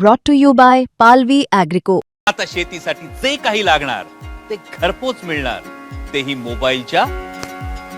brought to you by Palvi Agrico. आता शेतीसाठी जे काही लागणार ते घरपोच मिळणार. तेही मोबाईलच्या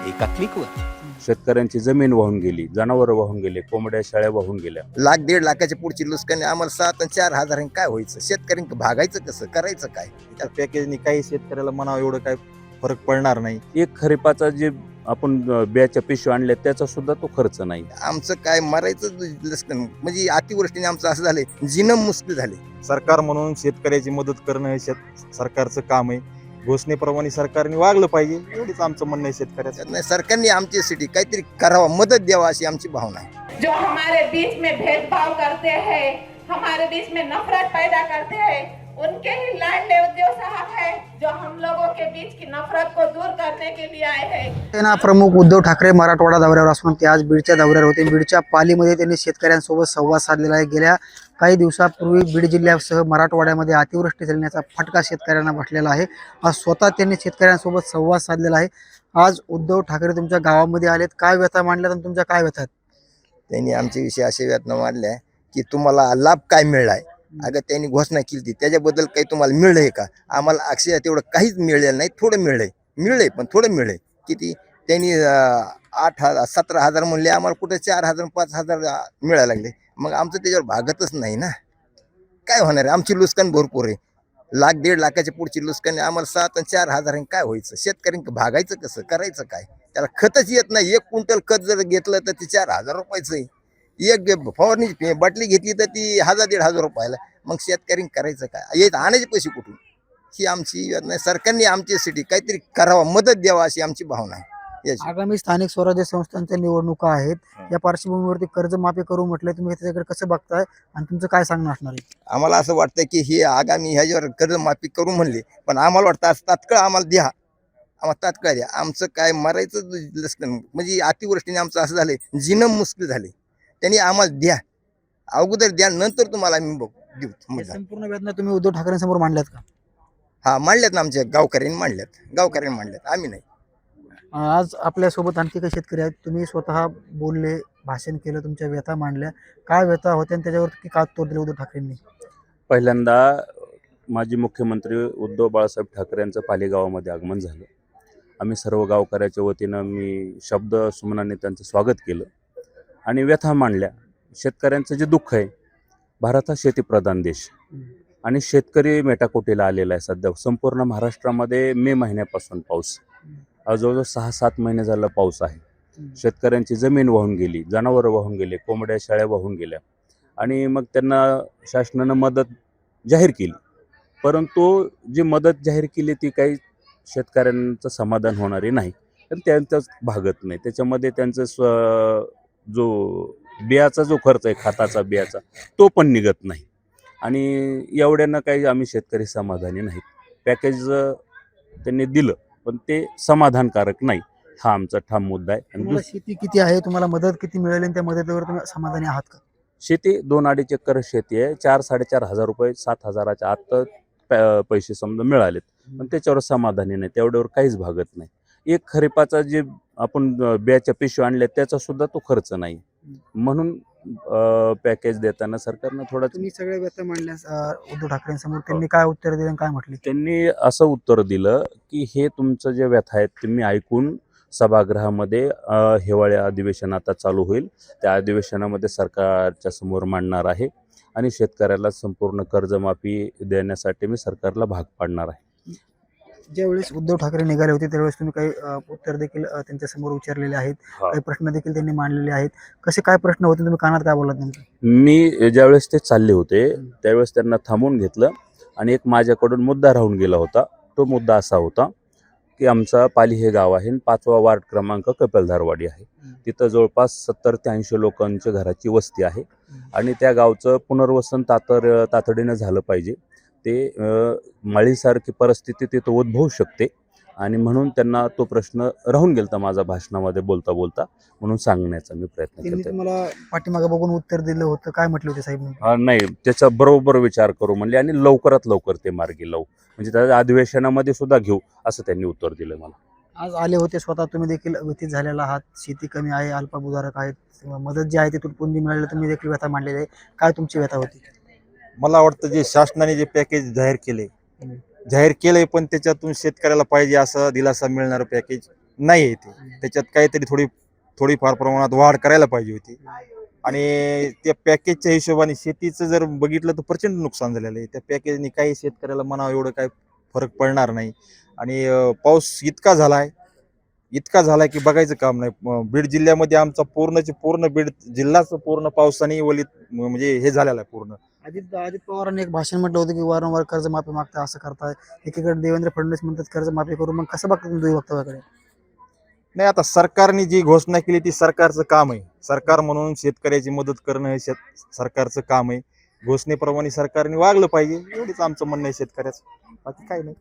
एका क्लिकवर. शेतकऱ्यांची जमीन वाहून गेली जनावरं वाहून गेले कोंबड्या शाळ्या वाहून गेल्या. लाख दीड लाखाच्या पुढची लुस्काने आम्हाला सात आणि चार हजारांनी काय व्हायचं? शेतकऱ्यांनी भागायचं कसं? करायचं काय? त्या पॅकेजनी काही शेतकऱ्याला म्हणावं एवढं काय फरक पडणार नाही. एक खरीपाचा जे आपण बियाच्या पिशव्या आणल्या त्याचा सुद्धा तो खर्च नाही. आमचं काय मरायचं लस्कन म्हणजे अतिवृष्टीने आमचं असं झालंय जिनम मुश्किल झाले. सरकार म्हणून शेतकऱ्याची मदत करणं हे शेत सरकारचं काम आहे. घोषणेप्रमाणे सरकारने वागलं पाहिजे एवढीच आमचं म्हणणं आहे शेतकऱ्याचं. नाही सरकारने आमच्यासाठी काहीतरी करावं मदत द्यावा अशी आमची भावना आहे. जो हमारे बीच में भेदभाव करते हैं हमारे बीच में नफरत पैदा करते हैं उनके ही लाडले उद्योग साहब है जो हम लोगों के बीच की नफरत को दूर करने के लिए आए हैं। सेना प्रमुख उद्धव ठाकरे मराठवाडा दौऱ्यावर असून ते आज बीडच्या दौऱ्यावर होते. बीडच्या पालीमध्ये त्यांनी शेतकऱ्यांसोबत संवाद साधलेला आहे. गेल्या काही दिवसापूर्वी बीड जिल्ह्यासह मराठवाड्यामध्ये अतिवृष्टी झाल्याचा फटका शेतकऱ्यांना बसलेला आहे. आज स्वतः त्यांनी शेतकऱ्यांसोबत संवाद साधलेला आहे. आज उद्धव ठाकरे तुमच्या गावामध्ये आलेत. काय व्यथा मांडल्यात आणि तुमच्या काय व्यथा आहेत? त्यांनी आमच्या विषयी असे व्यतना मांडल्या की तुम्हाला लाभ काय मिळालाय? अगं त्यांनी घोषणा केली होती. त्याच्याबद्दल काही तुम्हाला मिळलंय का? आम्हाला अक्षय तेवढं काहीच मिळलेलं नाही. थोडं मिळलंय. मिळलंय पण थोडं मिळलंय. किती? त्यांनी आठ हजार सतरा हजार म्हणले आम्हाला कुठे चार हजार पाच हजार मिळायला लागले. मग आमचं त्याच्यावर भागतच नाही ना. काय होणार आहे? आमची लुस्कान भरपूर आहे. लाख दीड लाखाच्या पुढची लुस्कान आहे. आम्हाला सात आणि चार हजारांनी काय व्हायचं? शेतकऱ्यांनी भागायचं कसं? करायचं काय? त्याला खतच येत नाही. एक क्विंटल खत जर घेतलं तर ते चार हजार रुपयाचं आहे. एक फवारणी बाटली घेतली तर ती हजार दीड हजार रुपयाला. मग शेतकरी करायचं काय? येत आणायचे पैसे कुठून? ही आमची योजना आहे. सरकारने आमच्यासाठी काहीतरी करावं मदत द्यावा अशी आमची भावना आहे. आगामी स्थानिक स्वराज्य संस्थांच्या निवडणुका आहेत. या पार्श्वभूमीवरती कर्जमाफी करू म्हटलं तुम्ही त्याच्याकडे कसं बघताय? आणि तुमचं काय सांगणं असणार आहे? आम्हाला असं वाटतं की हे आगामी ह्याच्यावर कर्जमाफी करू म्हणले. पण आम्हाला वाटतं आज तात्काळ आम्हाला द्या. आम्हाला तात्काळ द्या. आमचं काय मरायचं म्हणजे अतिवृष्टीने आमचं असं झालंय. जिनम मुश्किल झाले. त्यांनी आम्हाला द्या. अगोदर द्या नंतर तुम्हाला आम्ही बघू देऊ या. संपूर्ण वेदना तुम्ही उद्धव ठाकरेंसमोर मांडल्यात का? हा मांडल्यात ना आमच्या गावकऱ्यांनी मांडल्यात. गावकऱ्यांनी मांडल्यात. आम्ही नाही. आज आपल्यासोबत आणखी काही शेतकरी आहेत. तुम्ही स्वतः बोलले भाषण केलं तुमच्या व्यथा मांडल्या. काय व्यथा होत्या आणि त्याच्यावर की का तोड दिलं उद्धव ठाकरेंनी? पहिल्यांदा माजी मुख्यमंत्री उद्धव बाळासाहेब ठाकरे यांचं पालेगावामध्ये आगमन झालं. आम्ही सर्व गावकऱ्याच्या वतीनं मी शब्द सुमनाने त्यांचं स्वागत केलं. आणि व्यथा मांडल्या. शेतकऱ्यांचं जे दुःख आहे भारत हा शेतीप्रधान देश. आणि शेतकरी मेटाकोटीला आलेला आहे सध्या. संपूर्ण महाराष्ट्रामध्ये मे महिन्यापासून पाऊस. जवळजवळ सहा सात महिने झालं पाऊस आहे. शेतकऱ्यांची जमीन वाहून गेली जनावरं वाहून गेले कोंबड्या शाळ्या वाहून गेल्या. आणि मग त्यांना शासनानं मदत जाहीर केली. परंतु जी मदत जाहीर केली ती काही शेतकऱ्यांचं समाधान होणारी नाही. तर त्यांचंच भागत नाही. त्याच्यामध्ये त्यांचं स्व जो बियाचा जो खर्च आहे खताचा बियाचा तो पण निघत नाही. आणि एवढ्यानं काही आम्ही शेतकरी समाधानी नाहीत. पॅकेज त्यांनी दिलं पण ते समाधानकारक नाही हा आमचा ठाम मुद्दा आहे. आणि शेती किती आहे? तुम्हाला मदत किती मिळेल? आणि त्या मदतीवर तुम्ही समाधानी आहात का? शेती दोन अडीच एकर शेती आहे. चार साडेचार हजार रुपये सात हजाराच्या आत पैसे समजा मिळालेत. पण त्याच्यावर समाधानी नाही. तेवढ्यावर काहीच भागत नाही. एक खरीपाचा जे आपण बियाच्या पिशव्या आणल्या त्याचा सुद्धा तो खर्च नाही. म्हणून पॅकेज देताना सरकारनं थोडा तुम्ही सगळ्या व्यथा मांडल्या अं, उद्धव ठाकरेंसमोर त्यांनी काय उत्तर दिलं काय म्हटले? त्यांनी असं उत्तर दिलं की हे तुमचं जे व्यथा आहेत ते मी ऐकून सभागृहामध्ये अ, हिवाळी अधिवेशन आता चालू होईल. त्या अधिवेशनामध्ये सरकारच्या समोर मांडणार आहे आणि शेतकऱ्याला संपूर्ण कर्जमाफी देण्यासाठी मी सरकारला भाग पाडणार आहे. ज्यावेळेस उद्धव ठाकरे निघाले होते त्यावेळेस तुम्ही काही उत्तर देखील अं, त्यांच्यासमोर विचारलेले आहेत काही प्रश्न देखील त्यांनी मांडलेले आहेत. कसे काय प्रश्न होते तुम्ही कानात काय बोलत मी ज्यावेळेस ते चालले होते त्यावेळेस त्यांना थांबवून घेतलं आणि एक माझ्याकडून मुद्दा राहून गेला होता. तो मुद्दा असा होता की आमचा पाली हे गाव आहे पाचवा वार्ड क्रमांक कपिलधारवाडी आहे. तिथं जवळपास सत्तर ते ऐंशी लोकांच्या घराची वस्ती आहे आणि त्या गावचं पुनर्वसन तातर तातडीनं झालं पाहिजे. ते माळीसारखी परिस्थिती तिथं उद्भवू शकते. आणि म्हणून त्यांना तो प्रश्न राहून गेलता माझा भाषणामध्ये बोलता बोलता. म्हणून सांगण्याचा मी प्रयत्न करतो तुम्हाला पाठीमागे बघून उत्तर दिलं होतं. काय म्हटले होते साहेब नाही त्याचा बरोबर विचार करू म्हणले आणि लवकरात लवकर ते मार्गी लावू. म्हणजे त्या अधिवेशनामध्ये सुद्धा घेऊ असं त्यांनी उत्तर दिलं मला. आज आले होते स्वतः तुम्ही देखील व्यथित झालेला आहात. शेती कमी आहे अल्पभूधारक आहेत. मदत जी आहे ती तुटपुंजी मिळाली तुम्ही देखील व्यथा मांडलेली आहे. काय तुमची व्यथा होती? मला वाटतं जे शासनाने जे पॅकेज जाहीर केले जाहीर केलंय पण त्याच्यातून शेतकऱ्याला पाहिजे असं दिलासा मिळणारं पॅकेज नाही आहे ते. त्याच्यात काहीतरी थोडी थोडीफार प्रमाणात वाढ करायला पाहिजे होती. आणि त्या पॅकेजच्या हिशोबाने शेतीचं जर बघितलं तर प्रचंड नुकसान झालेलं आहे. त्या पॅकेजने काही शेतकऱ्याला म्हणावं एवढं काय फरक पडणार नाही. आणि पाऊस इतका झालाय इतका झालाय की बघायचं काम नाही. बीड जिल्ह्यामध्ये आमचा पूर्णचे पूर्ण बीड जिल्हाच पूर्ण पावसाने वलीत म्हणजे हे झालेला आहे पूर्ण. अजित अजित पवारांनी एक भाषण म्हटलं होतं की वारंवार कर्जमाफी मागता असं करताय. एकीकडे देवेंद्र फडणवीस म्हणतात कर्जमाफी करू मग कसं बघता तुम्ही वक्तव्याकडे? नाही आता सरकारने जी घोषणा केली ती सरकारचं काम आहे. सरकार म्हणून शेतकऱ्याची मदत करणं हे शेत सरकारचं काम आहे. घोषणेप्रमाणे सरकारने वागलं पाहिजे एवढीच आमचं म्हणणं आहे शेतकऱ्याचं. बाकी काही नाही.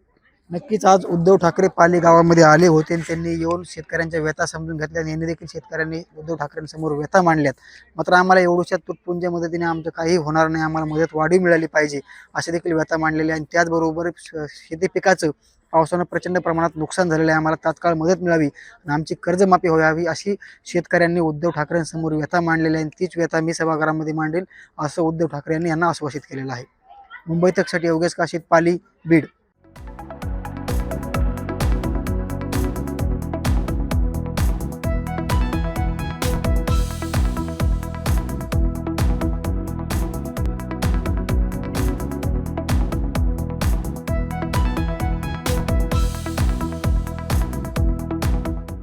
नक्कीच आज उद्धव ठाकरे पाली गावामध्ये आले होते आणि त्यांनी येऊन शेतकऱ्यांच्या व्यथा समजून घेतल्या. आणि यांनी देखील शेतकऱ्यांनी उद्धव ठाकरेंसमोर व्यथा मांडल्यात. मात्र आम्हाला एवढ्याशा तुटपुंज्या मदतीने आमचं काही होणार नाही. आम्हाला मदत वाढीव मिळाली पाहिजे असे देखील व्यथा मांडलेले आणि त्याचबरोबर श- शेती पिकाचं पावसानं प्रचंड प्रमाणात नुकसान झालेलं आहे. आम्हाला तात्काळ मदत मिळावी आणि आमची कर्जमाफी व्हावी अशी शेतकऱ्यांनी उद्धव ठाकरेंसमोर व्यथा मांडलेली आहे आणि तीच व्यथा मी सभागृहामध्ये मांडेल असं उद्धव ठाकरे यांनी यांना आश्वासित केलेलं आहे. मुंबई तकसाठी योगेश काशीत पाली बीड.